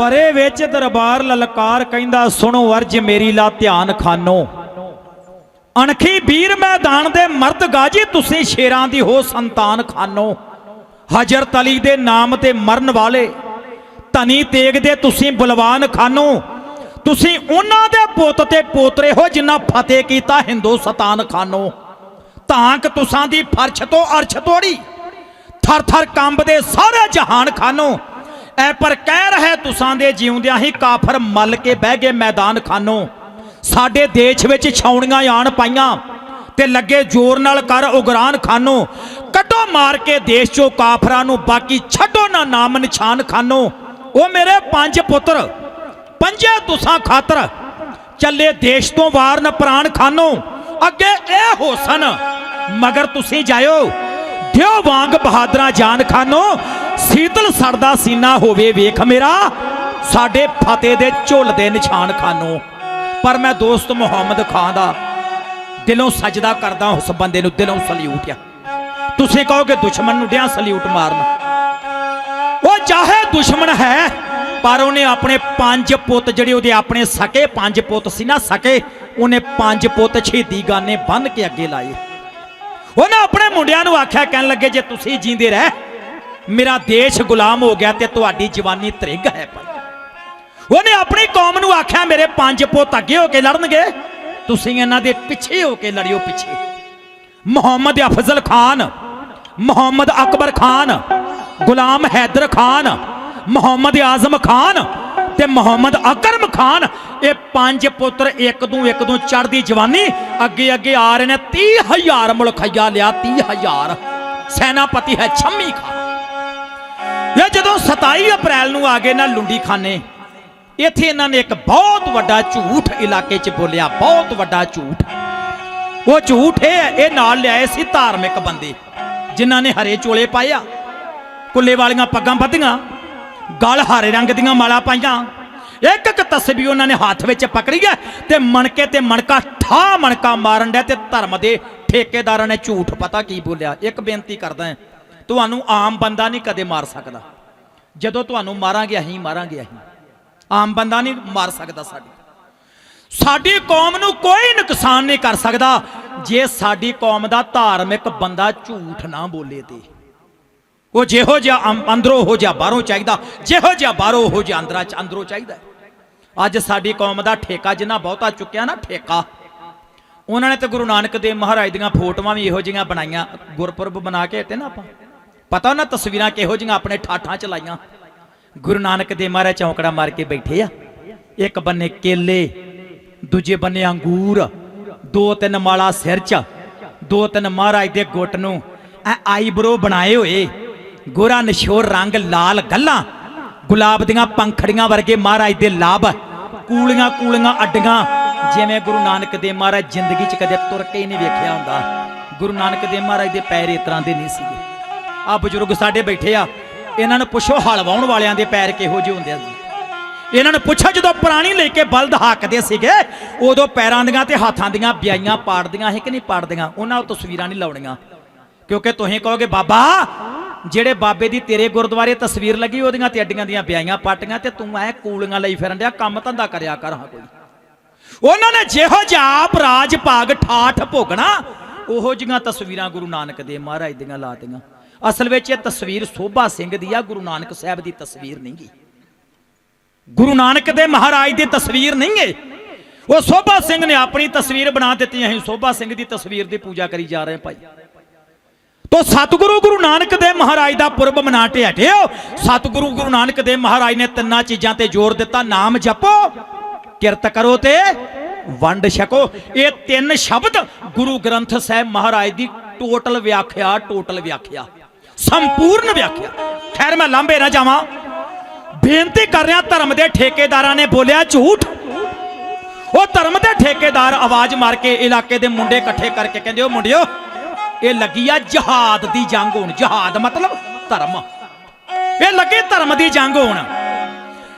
ਪਰੇ ਵਿੱਚ ਦਰਬਾਰ ਲਲਕਾਰ ਕਹਿੰਦਾ, ਸੁਣੋ ਅਰਜ ਮੇਰੀ ਲਾ ਧਿਆਨ ਖਾਨੋ। ਅਣਖੀ ਵੀਰ ਮੈਦਾਨ ਦੇ ਮਰਦ ਗਾਜੀ, ਤੁਸੀਂ ਸ਼ੇਰਾਂ ਦੀ ਹੋ ਸੰਤਾਨ ਖਾਨੋ। ਹਜਰਤ ਅਲੀ ਦੇ ਨਾਮ ਤੇ ਮਰਨ ਵਾਲੇ, ਧਨੀ ਤੇਗ ਦੇ ਤੁਸੀਂ ਬਲਵਾਨ ਖਾਨੋ। ਤੁਸੀਂ ਉਹਨਾਂ ਦੇ ਪੁੱਤ ਤੇ ਪੋਤਰੇ ਹੋ, ਜਿਨ੍ਹਾਂ ਫਤਿਹ ਕੀਤਾ ਹਿੰਦੁਸਤਾਨ ਖਾਨੋ। ਤਾਂਕ ਤੁਸਾਂ ਦੀ ਫਰਸ਼ ਤੋਂ ਅਰਸ਼ ਤੋੜੀ। ਥਰ ਥਰ ਕੰਬਦੇ ਸਾਰੇ ਜਹਾਨ ਖਾਨੋ। ਐ ਪਰ ਕਹਿ ਰਹੇ ਤੁਸਾਂ ਦੇ ਜਿਉਂਦਿਆਂ ਹੀ ਕਾਫਰ ਮਲ ਕੇ ਬਹਿ ਗਏ ਮੈਦਾਨ ਖਾਨੋ। ਸਾਡੇ ਦੇਸ਼ ਵਿੱਚ ਛਾਉਣੀਆਂ ਆਣ ਪਾਈਆਂ ਤੇ ਲੱਗੇ ਜ਼ੋਰ ਨਾਲ ਕਰ ਉਗਰਾਨ ਖਾਨੋ। ਕੱਢੋ ਮਾਰ ਕੇ ਦੇਸ਼ ਚੋਂ ਕਾਫਰਾਂ ਨੂੰ ਬਾਕੀ ਛੱਡੋ ਨਾ ਨਾਮ ਨਿਸ਼ਾਨ ਖਾਨੋ। ਉਹ ਮੇਰੇ ਪੰਜ ਪੁੱਤਰ, ਪੰਜੇ ਤੁਸਾਂ ਖਾਤਰ। ਚੱਲੇ ਦੇਸ਼ ਤੋਂ ਵਾਰ ਨ ਪ੍ਰਾਣ ਖਾਨੋ। ਅੱਗੇ ਇਹ ਹੋਸਨ ਮਗਰ ਤੁਸੀਂ ਜਾਇਓ। ਦਿਓ ਵਾਂਗ ਬਹਾਦਰਾ ਜਾਨ ਖਾਨੋ ਸੀਤਲ ਸੜਦਾ ਸੀਨਾ ਹੋਵੇ, ਵੇਖ ਮੇਰਾ। ਸਾਡੇ ਫਤਿਹ ਦੇ ਝੁੱਲਦੇ ਨਿਸ਼ਾਨ ਖਾਨੋ। ਪਰ ਮੈਂ ਦੋਸਤ ਮੁਹੰਮਦ ਖਾਨ ਦਾ ਦਿਲੋਂ ਸਜਦਾ ਕਰਦਾ ਉਸ ਬੰਦੇ ਨੂੰ ਦਿਲੋਂ ਸਲੂਟ ਆ। ਤੁਸੀਂ ਕਹੋਗੇ ਦੁਸ਼ਮਣ ਨੂੰ ਡਿਆਂ ਸਲੂਟ ਮਾਰਨ। ਉਹ ਚਾਹੇ ਦੁਸ਼ਮਣ ਹੈ, ਪਰ ਉਹਨੇ ਆਪਣੇ ਪੰਜ ਪੁੱਤ, ਜਿਹੜੇ ਉਹਦੇ ਆਪਣੇ ਸਕੇ, ਪੰਜ ਪੁੱਤ ਸੀ ਨਾ ਸਕੇ, ਉਹਨੇ ਪੰਜ ਪੁੱਤ ਸ਼ਹੀਦੀ ਗਾਨੇ ਬੰਨ ਕੇ ਅੱਗੇ ਲਾਏ। ਉਹਨੇ ਆਪਣੇ ਮੁੰਡਿਆਂ ਨੂੰ ਆਖਿਆ, ਕਹਿਣ ਲੱਗੇ, ਜੇ ਤੁਸੀਂ ਜੀਂਦੇ ਰਹਿ ਮੇਰਾ ਦੇਸ਼ ਗੁਲਾਮ ਹੋ ਗਿਆ ਤੇ ਤੁਹਾਡੀ ਜਵਾਨੀ ਤ੍ਰਿਗ ਹੈ ਭਾਈ। ਉਹਨੇ ਆਪਣੀ ਕੌਮ ਨੂੰ ਆਖਿਆ, ਮੇਰੇ ਪੰਜ ਪੁੱਤ ਅੱਗੇ ਹੋ ਕੇ ਲੜਨਗੇ। ਤੁਸੀਂ ਇਹਨਾਂ ਦੇ ਪਿੱਛੇ ਹੋ ਕੇ ਲੜਿਓ ਪਿੱਛੇ। ਮੁਹੰਮਦ ਅਫਜ਼ਲ ਖਾਨ, ਮੁਹੰਮਦ ਅਕਬਰ ਖਾਨ, ਗੁਲਾਮ ਹੈਦਰ ਖਾਨ, ਮੁਹੰਮਦ ਆਜ਼ਮ ਖਾਨ ਤੇ ਮੁਹੰਮਦ ਅਕਰਮ ਖਾਨ, ਇਹ ਪੰਜ ਪੁੱਤਰ ਇੱਕ ਤੋਂ ਇੱਕ ਤੋਂ ਚੜਦੀ ਜਵਾਨੀ। ਅੱਗੇ ਅੱਗੇ ਆ ਰਹੇ ਨੇ 30000 ਮੁਲਖਈਆ ਲਿਆ 30000 ਸੈਨਾਪਤੀ ਹੈ ਛੰਮੀ ਖਾਨ। ਇਹ ਜਦੋਂ 27 ਅਪ੍ਰੈਲ ਨੂੰ ਆ ਗਏ ਨਾ ਲੁੰਡੀ ਖਾਨੇ ਇੱਥੇ ਇਹਨਾਂ ਨੇ ਇੱਕ ਬਹੁਤ ਵੱਡਾ ਝੂਠ ਇਲਾਕੇ 'ਚ ਬੋਲਿਆ, ਬਹੁਤ ਵੱਡਾ ਝੂਠ। ਉਹ ਝੂਠ ਇਹ ਇਹ ਨਾਲ ਲਿਆਏ ਸੀ ਧਾਰਮਿਕ ਬੰਦੇ, ਜਿਨ੍ਹਾਂ ਨੇ ਹਰੇ ਚੋਲੇ ਪਾਇਆ, ਕੁੱਲੇ ਵਾਲੀਆਂ ਪੱਗਾਂ ਬੱਧੀਆਂ, ਗਲ ਹਰੇ ਰੰਗ ਦੀਆਂ ਮਾਲਾ ਪਾਈਆਂ। ਇੱਕ ਇੱਕ ਤਸਬੀਹ ਉਹਨਾਂ ਨੇ ਹੱਥ ਵਿੱਚ ਪਕੜੀ ਹੈ ਤੇ ਮਣਕੇ ਤੇ ਮਣਕਾ ਠਾ ਮਣਕਾ ਮਾਰਨ ਡਿਆ ਤੇ ਧਰਮ ਦੇ ਠੇਕੇਦਾਰਾਂ ਨੇ ਝੂਠ ਪਤਾ ਕੀ ਬੋਲਿਆ। ਇੱਕ ਬੇਨਤੀ ਕਰਦਾ ਹਾਂ ਤੁਹਾਨੂੰ ਆਮ ਬੰਦਾ ਨਹੀਂ ਕਦੇ ਮਾਰ ਸਕਦਾ। ਜਦੋਂ ਤੁਹਾਨੂੰ ਮਾਰਾਂਗੇ, ਅਸੀਂ ਮਾਰਾਂਗੇ, ਅਸੀਂ। ਆਮ ਬੰਦਾ ਨਹੀਂ ਮਾਰ ਸਕਦਾ ਸਾਡੀ। ਸਾਡੀ ਕੌਮ ਨੂੰ ਕੋਈ ਨੁਕਸਾਨ ਨਹੀਂ ਕਰ ਸਕਦਾ ਜੇ ਸਾਡੀ ਕੌਮ ਦਾ ਧਾਰਮਿਕ ਬੰਦਾ ਝੂਠ ਨਾ ਬੋਲੇ ਤੇ। ਉਹ ਜਿਹੋ ਜਿਹਾ ਅੰ- ਅੰਦਰੋਂ ਹੋ ਜਾ ਬਾਹਰੋਂ ਚਾਹੀਦਾ, ਜਿਹੋ ਜਿਹਾ ਬਾਹਰੋਂ ਹੋ ਜਾ ਅੰਦਰਾਂ ਚ ਅੰਦਰੋਂ ਚਾਹੀਦਾ। ਅੱਜ ਸਾਡੀ ਕੌਮ ਦਾ ਠੇਕਾ ਜਿੰਨਾ ਬਹੁਤਾ ਚੁੱਕਿਆ ਨਾ, ਠੇਕਾ। ਉਹਨਾਂ ਨੇ ਤੇ ਗੁਰੂ ਨਾਨਕ ਦੇਵ ਮਹਾਰਾਜ ਦੀਆਂ ਫੋਟੋਆਂ ਵੀ ਇਹੋ ਜਿਹੀਆਂ ਬਣਾਈਆਂ, ਗੁਰਪੁਰਬ ਬਣਾ ਕੇ ਤੇ ਨਾ ਆਪਾਂ। ਪਤਾ ਉਹਨਾਂ ਤਸਵੀਰਾਂ ਕਿਹੋ ਜਿਹੀਆਂ ਆਪਣੇ ਠਾਠਾਂ ਚ ਲਾਈਆਂ? ਗੁਰੂ ਨਾਨਕ ਦੇਵ ਮਹਾਰਾਜ ਚੌਂਕੜਾ ਮਾਰ ਕੇ ਬੈਠੇ ਆ। ਇੱਕ ਬੰਨੇ ਕੇਲੇ, ਦੂਜੇ ਬੰਨੇ ਅੰਗੂਰ, ਦੋ ਤਿੰਨ ਮਾਲਾ ਸਿਰ ਚ ਦੋ ਤਿੰਨ ਮਹਾਰਾਜ ਦੇ ਗੁੱਟ ਨੂੰ ਐ ਆਈਬਰੋ ਬਣਾਏ ਹੋਏ। ਗੋਰਾ ਨਸ਼ੋਰ ਰੰਗ ਲਾਲ ਗੱਲਾਂ, ਗੁਲਾਬ ਦੀਆਂ ਪੰਖੜੀਆਂ ਵਰਗੇ ਮਹਾਰਾਜ ਦੇ ਲਾਭ, ਕੂਲੀਆਂ ਕੂਲੀਆਂ ਅੱਡੀਆਂ। ਜਿਵੇਂ ਗੁਰੂ ਨਾਨਕ ਦੇਵ ਮਹਾਰਾਜ ਜ਼ਿੰਦਗੀ 'ਚ ਕਦੇ ਤੁਰ ਕੇ ਹੀ ਨਹੀਂ ਵੇਖਿਆ ਹੁੰਦਾ। ਗੁਰੂ ਨਾਨਕ ਦੇਵ ਮਹਾਰਾਜ ਦੇ ਪੈਰ ਇਸ ਤਰ੍ਹਾਂ ਦੇ ਨਹੀਂ ਸੀਗੇ। ਆ ਬਜ਼ੁਰਗ ਸਾਡੇ ਬੈਠੇ ਆ, ਇਹਨਾਂ ਨੂੰ ਪੁੱਛੋ ਹਲ ਵਾਉਣ ਵਾਲਿਆਂ ਦੇ ਪੈਰ ਕਿਹੋ ਜਿਹੇ ਹੁੰਦੇ ਆ ਇਹਨਾਂ ਨੂੰ ਪੁੱਛੋ ਜਦੋਂ ਪੁਰਾਣੀ ਲੈ ਕੇ ਬਲਦ ਹਾਕਦੇ ਸੀਗੇ, ਉਦੋਂ ਪੈਰਾਂ ਦੀਆਂ ਤੇ ਹੱਥਾਂ ਦੀਆਂ ਵਿਆਈਆਂ ਪਾੜਦੀਆਂ ਸੀ ਕਿ ਨਹੀਂ ਪਾੜਦੀਆਂ? ਉਹਨਾਂ ਉਹ ਤਸਵੀਰਾਂ ਨਹੀਂ ਲਾਉਣੀਆਂ। ਕਿਉਂਕਿ ਤੁਸੀਂ ਕਹੋਗੇ, ਬਾਬਾ, ਜਿਹੜੇ ਬਾਬੇ ਦੀ ਤੇਰੇ ਗੁਰਦੁਆਰੇ ਤਸਵੀਰ ਲੱਗੀ, ਉਹਦੀਆਂ ਤੇ ਅੱਡੀਆਂ ਦੀਆਂ ਵਿਆਈਆਂ ਪਾਟੀਆਂ ਤੇ ਤੂੰ ਐ ਕੂਲੀਆਂ ਲਈ ਫਿਰਨ ਡਿਆ, ਕੰਮ ਧੰਦਾ ਕਰਿਆ ਕਰ ਹਾਂ ਕੋਈ। ਉਹਨਾਂ ਨੇ ਜਿਹੋ ਜਿਹਾ ਆਪ ਰਾਜ ਭਾਗ ਠਾਠ ਭੋਗਣਾ, ਉਹੋ ਜਿਹੀਆਂ ਤਸਵੀਰਾਂ ਗੁਰੂ ਨਾਨਕ ਦੇ ਮਹਾਰਾਜ ਦੀਆਂ ਲਾਤੀਆਂ। ਅਸਲ ਵਿੱਚ ਇਹ ਤਸਵੀਰ ਸੋਭਾ ਸਿੰਘ ਦੀ ਆ, ਗੁਰੂ ਨਾਨਕ ਸਾਹਿਬ ਦੀ ਤਸਵੀਰ ਨਹੀਂ ਗੀ। ਗੁਰੂ ਨਾਨਕ ਦੇ ਮਹਾਰਾਜ ਦੀ ਤਸਵੀਰ ਨਹੀਂ ਏ। ਉਹ ਸੋਭਾ ਸਿੰਘ ਨੇ ਆਪਣੀ ਤਸਵੀਰ ਬਣਾ ਦਿੱਤੀ ਅਸੀਂ ਸੋਭਾ ਸਿੰਘ ਦੀ ਤਸਵੀਰ ਦੀ ਪੂਜਾ ਕਰੀ ਜਾ ਰਹੇ ਭਾਈ। ਤੋ ਸਤਿਗੁਰੂ ਗੁਰੂ ਨਾਨਕ ਦੇਵ ਮਹਾਰਾਜ ਦਾ ਪੁਰਬ ਮਨਾ ਕੇ ਸਤਿਗੁਰੂ ਗੁਰੂ ਨਾਨਕ ਦੇਵ ਮਹਾਰਾਜ ਨੇ ਤਿੰਨਾਂ ਚੀਜ਼ਾਂ ਤੇ ਜ਼ੋਰ ਦਿੱਤਾ। ਨਾਮ ਜਪੋ, ਕਿਰਤ ਕਰੋ ਤੇ ਵੰਡ ਛਕੋ। ਇਹ ਤਿੰਨ ਸ਼ਬਦ ਗੁਰੂ ਗ੍ਰੰਥ ਸਾਹਿਬ ਮਹਾਰਾਜ ਦੀ ਟੋਟਲ ਵਿਆਖਿਆ ਟੋਟਲ ਵਿਆਖਿਆ। ਸੰਪੂਰਨ ਵਿਆਖਿਆ। ਖੈਰ, ਮੈਂ ਲਾਂਬੇ ਨਾ ਜਾਵਾਂ। ਬੇਨਤੀ ਕਰ ਰਿਹਾ, ਧਰਮ ਦੇ ਠੇਕੇਦਾਰਾਂ ਨੇ ਬੋਲਿਆ ਝੂਠ। ਉਹ ਧਰਮ ਦੇ ਠੇਕੇਦਾਰ ਆਵਾਜ਼ ਮਾਰ ਕੇ ਇਲਾਕੇ ਦੇ ਮੁੰਡੇ ਇਕੱਠੇ ਕਰਕੇ ਕਹਿੰਦੇ, ਉਹ ਮੁੰਡਿਓ, ਇਹ ਲੱਗੀ ਆ ਜਹਾਦ ਦੀ ਜੰਗ ਹੋਣ। ਜਹਾਦ ਮਤਲਬ ਧਰਮ। ਇਹ ਲੱਗੀ ਧਰਮ ਦੀ ਜੰਗ ਹੋਣ।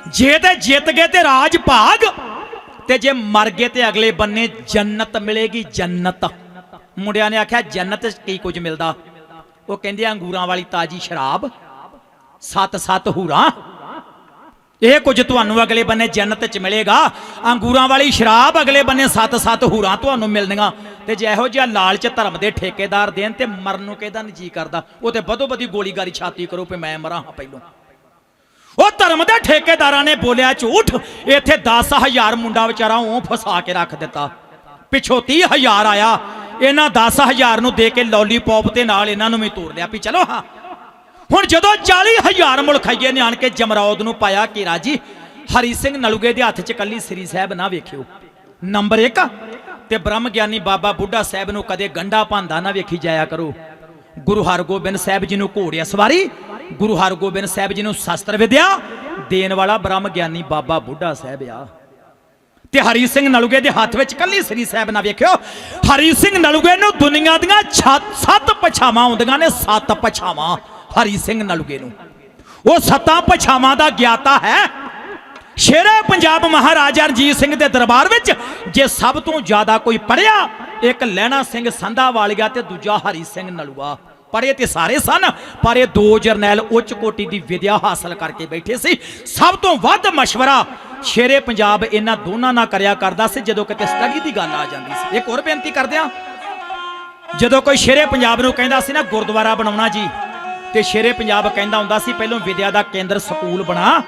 ਜੇ ਤੇ ਜਿੱਤ ਗਏ ਤੇ ਰਾਜ ਭਾਗ, ਤੇ ਜੇ ਮਰ ਗਏ ਤੇ ਅਗਲੇ ਬੰਨੇ ਜੰਨਤ ਮਿਲੇਗੀ, ਜੰਨਤ। ਮੁੰਡਿਆਂ ਨੇ ਆਖਿਆ, ਜੰਨਤ ਕੀ ਕੁਝ ਮਿਲਦਾ? ਉਹ ਕਹਿੰਦੇ ਅੰਗੂਰਾਂ ਵਾਲੀ ਤਾਜੀ ਸ਼ਰਾਬ, ਸੱਤ ਸੱਤ ਹੂਰਾਂ। ਇਹ ਕੁਝ ਤੁਹਾਨੂੰ ਅਗਲੇ ਬੰਨੇ ਜੰਨਤ ਚ ਮਿਲੇਗਾ। ਅੰਗੂਰਾਂ ਵਾਲੀ ਸ਼ਰਾਬ ਅਗਲੇ ਬੰਨੇ ਸੱਤ-ਸੱਤ ਹੂਰਾਂ ਤੁਹਾਨੂੰ ਮਿਲਣੀਆਂ। ਤੇ ਜੇ ਇਹੋ ਜਿਹਾ ਲਾਲਚ ਧਰਮ ਦੇ ਠੇਕੇਦਾਰ ਦੇਣ ਤੇ ਮਰਨ ਨੂੰ ਕਿਹਦਾ ਨਹੀਂ ਜੀ ਕਰਦਾ? ਉਹ ਤੇ ਬਦੋ ਬਦੀ ਗੋਲੀ ਗਾਰੀ ਛਾਤੀ ਕਰੋ ਵੀ ਮੈਂ ਮਰਾਂ ਹਾਂ ਪਹਿਲੋਂ। ਉਹ ਧਰਮ ਦੇ ਠੇਕੇਦਾਰਾਂ ਨੇ ਬੋਲਿਆ ਝੂਠ। ਇੱਥੇ 10000 ਮੁੰਡਾ ਵਿਚਾਰਾ ਉਹ ਫਸਾ ਕੇ ਰੱਖ ਦਿੱਤਾ। ਪਿੱਛੋਂ 30000 ਆਇਆ। ਇਹਨਾਂ 10000 ਨੂੰ ਦੇ ਕੇ ਲੋਲੀਪੌਪ ਤੇ ਨਾਲ ਇਹਨਾਂ ਨੂੰ ਵੀ ਤੋੜ ਲਿਆ ਵੀ ਚਲੋ ਹਾਂ। ਹੁਣ ਜਦੋਂ 40000 ਮੁਲਖਈਏ ਨੇ, ਆਣ ਕੇ ਜਮਰੌਦ ਨੂੰ ਪਾਇਆ ਕਿ ਰਾਜੀ ਹਰੀ ਸਿੰਘ ਨਲੂਗੇ ਦੇ ਹੱਥ 'ਚ ਕੱਲੀ ਸ੍ਰੀ ਸਾਹਿਬ ਨਾ ਵੇਖਿਓ। ਨੰਬਰ 1 ਤੇ ਬ੍ਰਹਮ ਗਿਆਨੀ ਬਾਬਾ ਬੁੱਢਾ ਸਾਹਿਬ ਨੂੰ ਕਦੇ ਗੰਡਾ ਭਾਂਦਾ ਨਾ ਵੇਖੀ ਜਾਇਆ ਕਰੋ। ਗੁਰੂ ਹਰਗੋਬਿੰਦ ਸਾਹਿਬ ਜੀ ਨੂੰ ਘੋੜਿਆ ਸਵਾਰੀ ਗੁਰੂ ਹਰਗੋਬਿੰਦ ਸਾਹਿਬ ਜੀ ਨੂੰ ਸ਼ਸਤਰ ਵਿਦਿਆ, ਦੇਣ ਵਾਲਾ ਬ੍ਰਹਮ ਗਿਆਨੀ ਬਾਬਾ ਬੁੱਢਾ ਸਾਹਿਬ ਆ। ਤੇ ਹਰੀ ਸਿੰਘ ਨਲੂਗੇ ਦੇ ਹੱਥ ਵਿੱਚ ਕੱਲੀ ਸ੍ਰੀ ਸਾਹਿਬ ਨਾ ਵੇਖਿਓ। ਹਰੀ ਸਿੰਘ ਨਲੂਗੇ ਨੂੰ ਦੁਨੀਆ ਦੀਆਂ ਸੱਤ ਪਛਾਵਾਂ ਆਉਂਦੀਆਂ ਨੇ, ਸੱਤ ਪਛਾਵਾਂ, ਹਰੀ ਸਿੰਘ ਨਲੂਗੇ ਨੂੰ। ਉਹ ਸੱਤਾਂ ਪਛਾਵਾਂ ਦਾ ਗਿਆਤਾ ਹੈ। ਸ਼ੇਰੇ ਪੰਜਾਬ ਮਹਾਰਾਜਾ ਰਣਜੀਤ ਸਿੰਘ ਦੇ ਦਰਬਾਰ ਵਿੱਚ ਜੇ ਸਭ ਤੋਂ ਜ਼ਿਆਦਾ ਕੋਈ ਪੜਿਆ ਇੱਕ ਲਹਿਣਾ ਸਿੰਘ ਸੰਧਾ ਵਾਲੀਆ ਤੇ ਦੂਜਾ ਹਰੀ ਸਿੰਘ ਨਲੂਆ। ਪੜ੍ਹੇ ਤੇ ਸਾਰੇ ਸਨ, ਪਰ ਇਹ ਦੋ ਜਰਨੈਲ ਉੱਚ ਕੋਟੀ ਦੀ ਵਿਦਿਆ ਹਾਸਲ ਕਰਕੇ ਬੈਠੇ ਸੀ। ਸਭ ਤੋਂ ਵੱਧ ਮਸ਼ਵਰਾ ਸ਼ੇਰੇ ਪੰਜਾਬ ਇਹਨਾਂ ਦੋਨਾਂ ਨਾਲ ਕਰਿਆ ਕਰਦਾ ਸੀ, ਜਦੋਂ ਕਿਤੇ ਸਟੱਡੀ ਦੀ ਗੱਲ ਆ ਜਾਂਦੀ ਸੀ। ਇੱਕ ਹੋਰ ਬੇਨਤੀ ਕਰਦਿਆਂ ਜਦੋਂ ਕੋਈ ਸ਼ੇਰੇ ਪੰਜਾਬ ਨੂੰ ਕਹਿੰਦਾ ਸੀ ਨਾ, ਗੁਰਦੁਆਰਾ ਬਣਾਉਣਾ ਜੀ, ਤੇ ਸ਼ੇਰੇ ਪੰਜਾਬ ਕਹਿੰਦਾ ਹੁੰਦਾ ਸੀ, ਪਹਿਲਾਂ ਵਿਦਿਆ ਦਾ ਕੇਂਦਰ ਸਕੂਲ ਬਣਾ,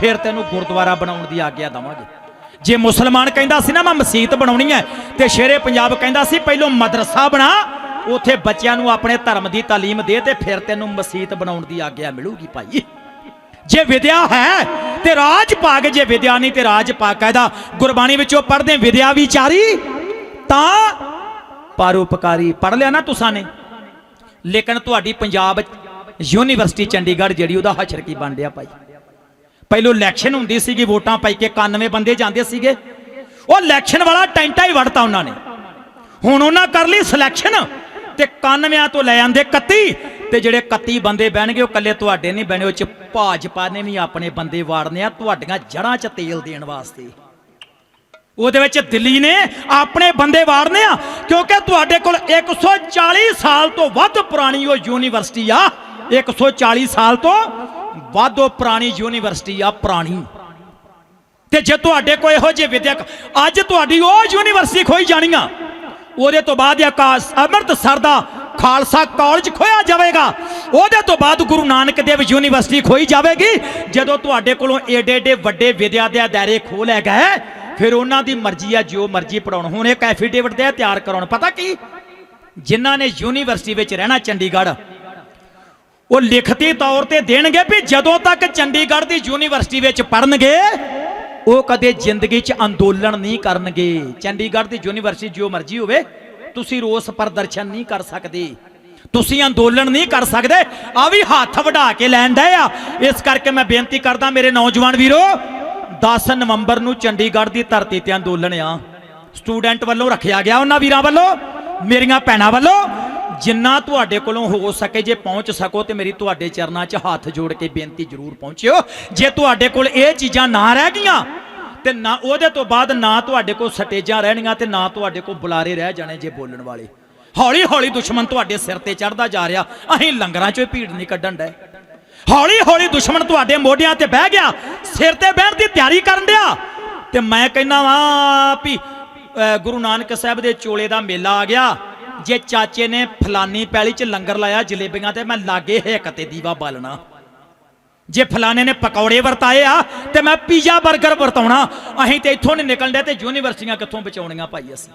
ਫਿਰ ਤੈਨੂੰ ਗੁਰਦੁਆਰਾ ਬਣਾਉਣ ਦੀ ਆਗਿਆ ਦਵਾਂਗੇ। ਜੇ ਮੁਸਲਮਾਨ ਕਹਿੰਦਾ ਸੀ ਨਾ, ਮੈਂ ਮਸਜਿਦ ਬਣਾਉਣੀ ਹੈ, ਤੇ ਸ਼ੇਰੇ ਪੰਜਾਬ ਕਹਿੰਦਾ ਸੀ, ਪਹਿਲਾਂ ਮਦਰਸਾ ਬਣਾ, ਉਥੇ ਬੱਚਿਆਂ ਨੂੰ ਆਪਣੇ ਧਰਮ ਦੀ ਤਾਲੀਮ ਦੇ ਤੇ ਫਿਰ ਤੈਨੂੰ ਮਸਜਿਦ ਬਣਾਉਣ ਦੀ ਆਗਿਆ ਮਿਲੂਗੀ ਭਾਈ। ਜੇ ਵਿਦਿਆ ਹੈ ਤੇ ਰਾਜ ਪਾਗ, ਜੇ ਵਿਦਿਆ ਨਹੀਂ ਤੇ ਰਾਜ ਪਾਗ ਕਾਇਦਾ। ਗੁਰਬਾਣੀ ਵਿੱਚੋਂ ਪੜ੍ਹਦੇ ਵਿਦਿਆ ਵਿਚਾਰੀ, ਤਾਂ ਪਰਉਪਕਾਰੀ ਪੜ੍ਹ ਲਿਆ ਨਾ ਤੁਸਾਂ ਨੇ। ਲੇਕਿਨ ਤੁਹਾਡੀ ਪੰਜਾਬ ਯੂਨੀਵਰਸਿਟੀ ਚੰਡੀਗੜ੍ਹ ਜਿਹੜੀ, ਉਹਦਾ ਹਸ਼ਰ ਕੀ ਬਣ ਰਿਹਾ ਭਾਈ? ਪਹਿਲੋਂ ਇਲੈਕਸ਼ਨ ਹੁੰਦੀ ਸੀਗੀ, ਵੋਟਾਂ ਪਾਈ ਕੇ 91 ਬੰਦੇ ਜਾਂਦੇ ਸੀਗੇ। ਉਹ ਇਲੈਕਸ਼ਨ ਵਾਲਾ ਟੈਂਟਾ ਹੀ ਵੜਤਾ ਉਹਨਾਂ ਨੇ। ਹੁਣ ਉਹਨਾਂ ਕਰ ਲਈ ਸਿਲੈਕਸ਼ਨ ਤੇ 91 ਤੋਂ ਲੈ ਜਾਂਦੇ 31 ਤੇ ਜਿਹੜੇ 31 ਬੰਦੇ ਬਹਿਣਗੇ, ਉਹ ਕੱਲੇ ਤੁਹਾਡੇ ਨਹੀਂ ਬਹਿਣੇ, ਉਹ ਚ ਭਾਜਪਾ ਨੇ ਵੀ ਆਪਣੇ ਬੰਦੇ ਵਾੜਨੇ ਆ ਤੁਹਾਡੀਆਂ ਜੜਾਂ 'ਚ ਤੇਲ ਦੇਣ ਵਾਸਤੇ। ਉਹਦੇ ਵਿੱਚ ਦਿੱਲੀ ਨੇ ਆਪਣੇ ਬੰਦੇ ਵਾੜਨੇ ਆ, ਕਿਉਂਕਿ ਤੁਹਾਡੇ ਕੋਲ 140 ਸਾਲ ਤੋਂ ਵੱਧ ਪੁਰਾਣੀ ਉਹ ਯੂਨੀਵਰਸਿਟੀ ਆ। 140 ਸਾਲ ਤੋਂ ਵੱਧ ਉਹ ਪੁਰਾਣੀ ਯੂਨੀਵਰਸਿਟੀ ਆ, ਪੁਰਾਣੀ। ਤੇ ਜੇ ਤੁਹਾਡੇ ਕੋਲ ਇਹੋ ਜਿਹੇ ਵਿਦਿਅਕ, ਅੱਜ ਤੁਹਾਡੀ ਉਹ ਯੂਨੀਵਰਸਿਟੀ ਖੋਈ ਜਾਣੀਆਂ ਉਹਦੇ ਤੋਂ ਬਾਅਦ ਆਕਾਸ਼ ਅੰਮ੍ਰਿਤਸਰ ਦਾ ਖਾਲਸਾ ਕਾਲਜ ਖੋਇਆ ਜਾਵੇਗਾ। ਉਹਦੇ ਤੋਂ ਬਾਅਦ ਗੁਰੂ ਨਾਨਕ ਦੇਵ ਯੂਨੀਵਰਸਿਟੀ ਖੋਈ ਜਾਵੇਗੀ। ਜਦੋਂ ਤੁਹਾਡੇ ਕੋਲੋਂ ਏਡੇ ਏਡੇ ਵੱਡੇ ਵਿਦਿਆ ਦੇ ਅਦਾਰੇ ਖੋਹ ਲੈ ਗਏ, ਫਿਰ ਉਹਨਾਂ ਦੀ ਮਰਜ਼ੀ ਆ, ਜੋ ਮਰਜ਼ੀ ਪੜਾਉਣ ਹੁਣ ਇੱਕ ਐਫੀਡੇਵਿਟ ਦੇ ਤਿਆਰ ਕਰਾਉਣ। ਪਤਾ ਕੀ? ਜਿਨ੍ਹਾਂ ਨੇ ਯੂਨੀਵਰਸਿਟੀ ਵਿੱਚ ਰਹਿਣਾ ਚੰਡੀਗੜ੍ਹ, ਉਹ ਲਿਖਤੀ ਤੌਰ ਤੇ ਦੇਣਗੇ ਵੀ ਜਦੋਂ ਤੱਕ ਚੰਡੀਗੜ੍ਹ ਦੀ ਯੂਨੀਵਰਸਿਟੀ ਵਿੱਚ ਪੜਨਗੇ ਉਹ ਕਦੇ ਜ਼ਿੰਦਗੀ 'ਚ ਅੰਦੋਲਨ ਨਹੀਂ ਕਰਨਗੇ। ਚੰਡੀਗੜ੍ਹ ਦੀ ਯੂਨੀਵਰਸਿਟੀ ਜੋ ਮਰਜ਼ੀ ਹੋਵੇ, ਤੁਸੀਂ ਰੋਸ ਪ੍ਰਦਰਸ਼ਨ ਨਹੀਂ ਕਰ ਸਕਦੇ। ਤੁਸੀਂ ਅੰਦੋਲਨ ਨਹੀਂ ਕਰ ਸਕਦੇ, ਆ ਵੀ ਹੱਥ ਵਢਾ ਕੇ ਲੈਣ ਡਏ ਆ। ਇਸ ਕਰਕੇ ਮੈਂ ਬੇਨਤੀ ਕਰਦਾ ਮੇਰੇ ਨੌਜਵਾਨ ਵੀਰੋ 10 ਨਵੰਬਰ ਨੂੰ ਚੰਡੀਗੜ੍ਹ ਦੀ ਧਰਤੀ ਤੇ ਅੰਦੋਲਨ ਆ। ਸਟੂਡੈਂਟ ਵੱਲੋਂ ਰੱਖਿਆ ਗਿਆ ਉਹਨਾਂ ਵੀਰਾਂ ਵੱਲੋਂ, ਮੇਰੀਆਂ ਭੈਣਾਂ ਵੱਲੋਂ। ਜਿੰਨਾ ਤੁਹਾਡੇ ਕੋਲੋਂ ਹੋ ਸਕੇ ਜੇ ਪਹੁੰਚ ਸਕੋ ਤੇ ਮੇਰੀ ਤੁਹਾਡੇ ਚਰਨਾਂ 'ਚ ਹੱਥ ਜੋੜ ਕੇ ਬੇਨਤੀ ਜ਼ਰੂਰ ਪਹੁੰਚਿਓ। ਜੇ ਤੁਹਾਡੇ ਕੋਲ ਇਹ ਚੀਜ਼ਾਂ ਨਾ ਰਹਿ ਗਈਆਂ, ਤੇ ਨਾ ਉਹਦੇ ਤੋਂ ਬਾਅਦ ਨਾ ਤੁਹਾਡੇ ਕੋਲ ਸਟੇਜਾਂ ਰਹਿਣੀਆਂ ਤੇ ਨਾ ਤੁਹਾਡੇ ਕੋਲ ਬੁਲਾਰੇ ਰਹਿ ਜਾਣੇ ਜੇ ਬੋਲਣ ਵਾਲੇ। ਹੌਲੀ ਹੌਲੀ ਦੁਸ਼ਮਣ ਤੁਹਾਡੇ ਸਿਰ ਤੇ ਚੜਦਾ ਜਾ ਰਿਹਾ, ਅਸੀਂ ਲੰਗਰਾਂ 'ਚੋਂ ਹੀ ਭੀੜ ਨਹੀਂ ਕੱਢਣ ਡਏ। ਹੌਲੀ ਹੌਲੀ ਦੁਸ਼ਮਣ ਤੁਹਾਡੇ ਮੋਢਿਆਂ ਤੇ ਬਹਿ ਗਿਆ, ਸਿਰ ਤੇ ਬਹਿਣ ਦੀ ਤਿਆਰੀ ਕਰਨ ਡਿਆ। ਤੇ ਮੈਂ ਕਹਿੰਦਾ ਵਾਂ ਵੀ ਗੁਰੂ ਨਾਨਕ ਸਾਹਿਬ ਦੇ ਚੋਲੇ ਦਾ ਮੇਲਾ ਆ ਗਿਆ। ਜੇ ਚਾਚੇ ਨੇ ਫਲਾਨੀ ਪੈਲੀ 'ਚ ਲੰਗਰ ਲਾਇਆ ਜਲੇਬੀਆਂ ਤੇ, ਮੈਂ ਲਾਗੇ ਹਿੱਕ ਤੇ ਦੀਵਾ ਬਾਲਣਾ। ਜੇ ਫਲਾਣੇ ਨੇ ਪਕੌੜੇ ਵਰਤਾਏ ਆ, ਤੇ ਮੈਂ ਪੀਜ਼ਾ 버ਗਰ ਵਰਤਾਉਣਾ। ਅਸੀਂ ਤੇ ਇੱਥੋਂ ਨਹੀਂ ਨਿਕਲਦੇ ਤੇ ਯੂਨੀਵਰਸਿਟੀਆਂ ਕਿੱਥੋਂ ਬਚਾਉਣੀਆਂ ਭਾਈ ਅਸੀਂ?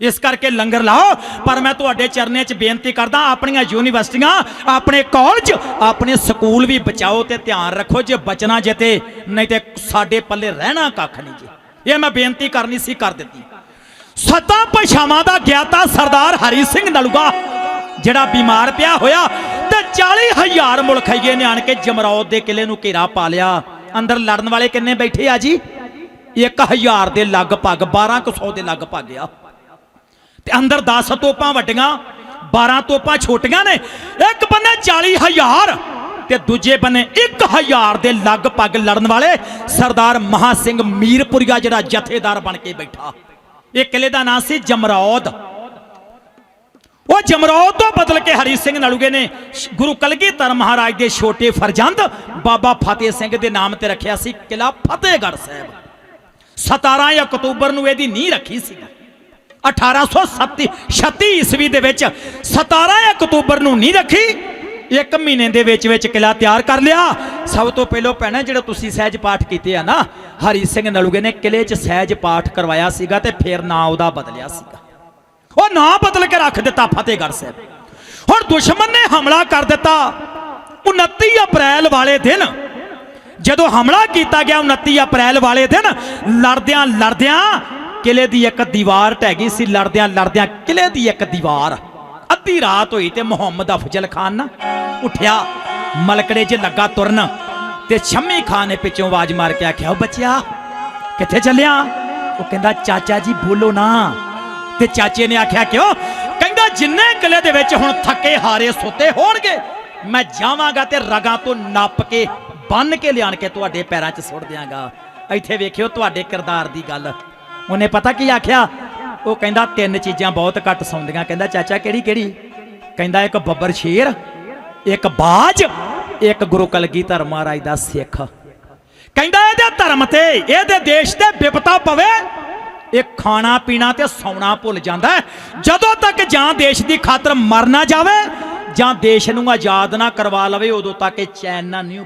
ਇਸ ਕਰਕੇ ਲੰਗਰ ਲਾਓ, ਪਰ ਮੈਂ ਤੁਹਾਡੇ ਚਰਨੇ 'ਚ ਬੇਨਤੀ ਕਰਦਾ, ਆਪਣੀਆਂ ਯੂਨੀਵਰਸਿਟੀਆਂ, ਆਪਣੇ ਕਾਲਜ ਆਪਣੇ ਸਕੂਲ ਵੀ ਬਚਾਓ ਤੇ ਧਿਆਨ ਰੱਖੋ, ਜੇ ਬਚਣਾ ਜੇ ਤੇ, ਨਹੀਂ ਤੇ ਸਾਡੇ ਪੱਲੇ ਰਹਿਣਾ ਕੱਖ ਨਹੀਂ ਜੀ। ਇਹ ਮੈਂ ਬੇਨਤੀ ਕਰਨੀ ਸੀ, ਕਰ ਦਿੱਤੀ। ਸੱਤਾਂ ਭਾਸ਼ਾਵਾਂ ਦਾ ਗਿਆਤਾ ਸਰਦਾਰ ਹਰੀ ਸਿੰਘ ਨਲੂਗਾ ਜਿਹੜਾ ਬਿਮਾਰ ਪਿਆ ਹੋਇਆ ਤੇ 40000 ਮੁਲਖਈਏ ਨੇ ਆਣ ਕੇ ਜਮਰੌਦ ਦੇ ਕਿਲੇ ਨੂੰ ਘੇਰਾ ਪਾ ਲਿਆ। ਅੰਦਰ ਲੜਨ ਵਾਲੇ ਕਿੰਨੇ ਬੈਠੇ ਆ ਜੀ? 1000 ਦੇ ਲਗਭਗ 1200 ਦੇ ਲਗਭਗ ਆ। ਤੇ ਅੰਦਰ 10 ਤੋਪਾਂ ਵੱਡੀਆਂ 12 ਤੋਪਾਂ ਛੋਟੀਆਂ ਨੇ। ਇੱਕ ਬੰਨੇ 40000 ਤੇ ਦੂਜੇ ਬੰਨੇ 1000 ਦੇ ਲਗਭਗ ਲੜਨ ਵਾਲੇ ਸਰਦਾਰ ਮਹਾ ਸਿੰਘ ਮੀਰਪੁਰੀਆ, ਜਿਹੜਾ ਜਥੇਦਾਰ ਬਣ ਕੇ ਬੈਠਾ। ਇਹ ਕਿਲੇ ਦਾ ਨਾਂ ਸੀ ਜਮਰੌਦ। ਉਹ ਜਮਰੌਦ ਤੋਂ ਬਦਲ ਕੇ ਹਰੀ ਸਿੰਘ ਨਲੂਗੇ ਨੇ ਸ਼- ਗੁਰੂ ਕਲਗੀਧਰ ਮਹਾਰਾਜ ਦੇ ਛੋਟੇ ਫਰਜ਼ੰਦ ਬਾਬਾ ਫਤਿਹ ਸਿੰਘ ਦੇ ਨਾਮ ਤੇ ਰੱਖਿਆ ਸੀ ਕਿਲਾ ਫਤਿਹਗੜ੍ਹ ਸਾਹਿਬ। 17 ਅਕਤੂਬਰ ਨੂੰ ਇਹਦੀ ਨੀਂਹ ਰੱਖੀ ਸੀ। 1837 36 ਈਸਵੀ ਦੇ ਵਿੱਚ 17 ਅਕਤੂਬਰ ਨੂੰ ਨੀਂਹ ਰੱਖੀ। ਇੱਕ ਮਹੀਨੇ ਦੇ ਵਿੱਚ ਵਿੱਚ ਕਿਲਾ ਤਿਆਰ ਕਰ ਲਿਆ। ਸਭ ਤੋਂ ਪਹਿਲਾਂ ਭੈਣਾ, ਜਿਹੜਾ ਤੁਸੀਂ ਸਹਿਜ ਪਾਠ ਕੀਤੇ ਆ ਨਾ, ਹਰੀ ਸਿੰਘ ਨਲੂਗੇ ਨੇ ਕਿਲੇ 'ਚ ਸਹਿਜ ਪਾਠ ਕਰਵਾਇਆ ਸੀਗਾ ਤੇ ਫਿਰ ਨਾਂ ਉਹਦਾ ਬਦਲਿਆ ਸੀਗਾ। ਉਹ ਨਾਂ ਬਦਲ ਕੇ ਰੱਖ ਦਿੱਤਾ ਫਤਿਹਗੜ੍ਹ ਸਾਹਿਬ। ਹੁਣ ਦੁਸ਼ਮਣ ਨੇ ਹਮਲਾ ਕਰ ਦਿੱਤਾ। 29 ਅਪ੍ਰੈਲ ਵਾਲੇ ਦਿਨ, ਜਦੋਂ ਹਮਲਾ ਕੀਤਾ ਗਿਆ 29 ਅਪ੍ਰੈਲ ਵਾਲੇ ਦਿਨ ਲੜਦਿਆਂ ਲੜਦਿਆਂ ਕਿਲੇ ਦੀ ਇੱਕ ਦੀਵਾਰ ਢਹਿ ਗਈ ਸੀ। ਲੜਦਿਆਂ ਲੜਦਿਆਂ ਕਿਲੇ ਦੀ ਇੱਕ ਦੀਵਾਰ ਅੱਧੀ ਰਾਤ ਹੋਈ ਤੇ ਮੁਹੰਮਦ ਅਫਜ਼ਲ ਖਾਨ ਨਾ ਉੱਠਿਆ, ਮਲਕੜੇ 'ਚ ਲੱਗਾ ਤੁਰਨ ਤੇ ਸ਼ੰਮੀ ਖਾਨ ਨੇ ਪਿੱਛੋਂ ਆਵਾਜ਼ ਮਾਰ ਕੇ ਆਖਿਆ ਬੱਚਿਆ, ਕਿੱਥੇ ਚੱਲਿਆ? ਉਹ ਕਹਿੰਦਾ, ਚਾਚਾ ਜੀ, ਬੋਲੋ ਨਾ। ਤੇ ਚਾਚੇ ਨੇ ਆਖਿਆ, ਕਿਉਂ? ਕਹਿੰਦਾ, ਜਿੰਨੇ ਕਿਲੇ ਦੇ ਵਿੱਚ ਹੁਣ ਥੱਕੇ ਹਾਰੇ ਸੁੱਤੇ ਹੋਣਗੇ, ਮੈਂ ਜਾਵਾਂਗਾ ਤੇ ਰਗਾਂ ਤੋਂ ਨੱਪ ਕੇ ਬੰਨ ਕੇ ਲਿਆਣ ਕੇ ਤੁਹਾਡੇ ਪੈਰਾਂ 'ਚ ਸੁੱਟ ਦਿਆਂਗਾ। ਇੱਥੇ ਵੇਖਿਓ ਤੁਹਾਡੇ ਕਿਰਦਾਰ ਦੀ ਗੱਲ। ਉਹਨੇ ਪਤਾ ਕੀ ਆਖਿਆ? ਉਹ ਕਹਿੰਦਾ ਤਿੰਨ ਚੀਜ਼ਾਂ ਬਹੁਤ ਘੱਟ ਸੌਂਦੀਆਂ। ਕਹਿੰਦਾ, ਚਾਚਾ, ਕਿਹੜੀ ਕਿਹੜੀ? ਕਹਿੰਦਾ, ਇੱਕ ਬੱਬਰ ਸ਼ੇਰ, ਇੱਕ ਬਾਜ, ਇੱਕ ਗੁਰੂ ਕਲਗੀਧਰ ਮਹਾਰਾਜ ਦਾ ਸਿੱਖ। ਕਹਿੰਦਾ, ਇਹਦੇ ਧਰਮ ਤੇ, ਇਹਦੇ ਦੇਸ਼ ਤੇ ਵਿਪਤਾ ਪਵੇ, ਇਹ ਖਾਣਾ ਪੀਣਾ ਤੇ ਸੌਣਾ ਭੁੱਲ ਜਾਂਦਾ ਜਦੋਂ ਤੱਕ ਜਾਂ ਦੇਸ਼ ਦੀ ਖਾਤਰ ਮਰ ਨਾ ਜਾਵੇ, ਜਾਂ ਦੇਸ਼ ਨੂੰ ਆਜ਼ਾਦ ਨਾ ਕਰਵਾ ਲਵੇ, ਉਦੋਂ ਤੱਕ ਇਹ ਚੈਨ ਨਾ ਨਹੀਂ